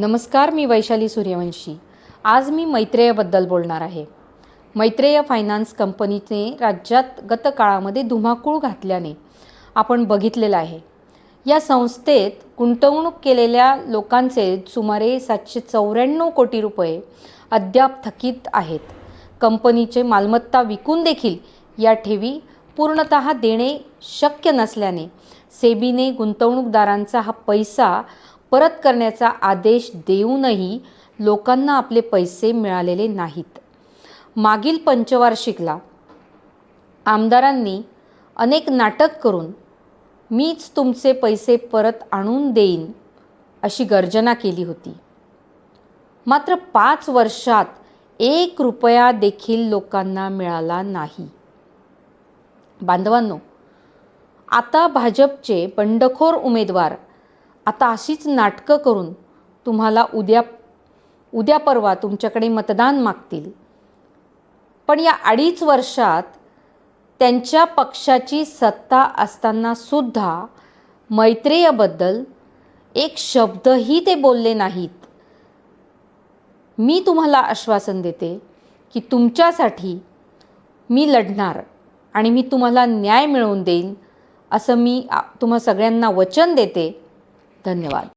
नमस्कार मी वैशाली सूर्यवंशी. आज मी मैत्रेयबद्दल बोलणार आहे. मैत्रेय फायनान्स कंपनीने राज्यात गत काळामध्ये धुमाकूळ घातल्याने आपण बघितलेलं आहे. या संस्थेत गुंतवणूक केलेल्या लोकांचे सुमारे सातशे चौऱ्याण्णव कोटी रुपये अद्याप थकीत आहेत. कंपनीचे मालमत्ता विकून देखील या ठेवी पूर्णत देणे शक्य नसल्याने सेबीने गुंतवणूकदारांचा हा पैसा परत करण्याचा आदेश देऊनही लोकांना आपले पैसे मिळालेले नाहीत. मागील पंचवार्षिकला आमदारांनी अनेक नाटक करून मीच तुमचे पैसे परत आणून देईन अशी गर्जना केली होती. मात्र पाच वर्षात एक रुपया देखील लोकांना मिळाला नाही. बांधवांनो आता भाजपचे बंडखोर उमेदवार आता अशीच नाटकं करून तुम्हाला उद्या उद्या परवा तुमच्याकडे मतदान मागतील. पण या अडीच वर्षात त्यांच्या पक्षाची सत्ता असताना सुद्धा मैत्रेयबद्दल एक शब्दही ते बोलले नाहीत. मी तुम्हाला आश्वासन देते की तुमच्यासाठी मी लढणार आणि मी तुम्हाला न्याय मिळवून देईन असं मी आ- तुम्हा सगळ्यांना वचन देते. धन्यवाद.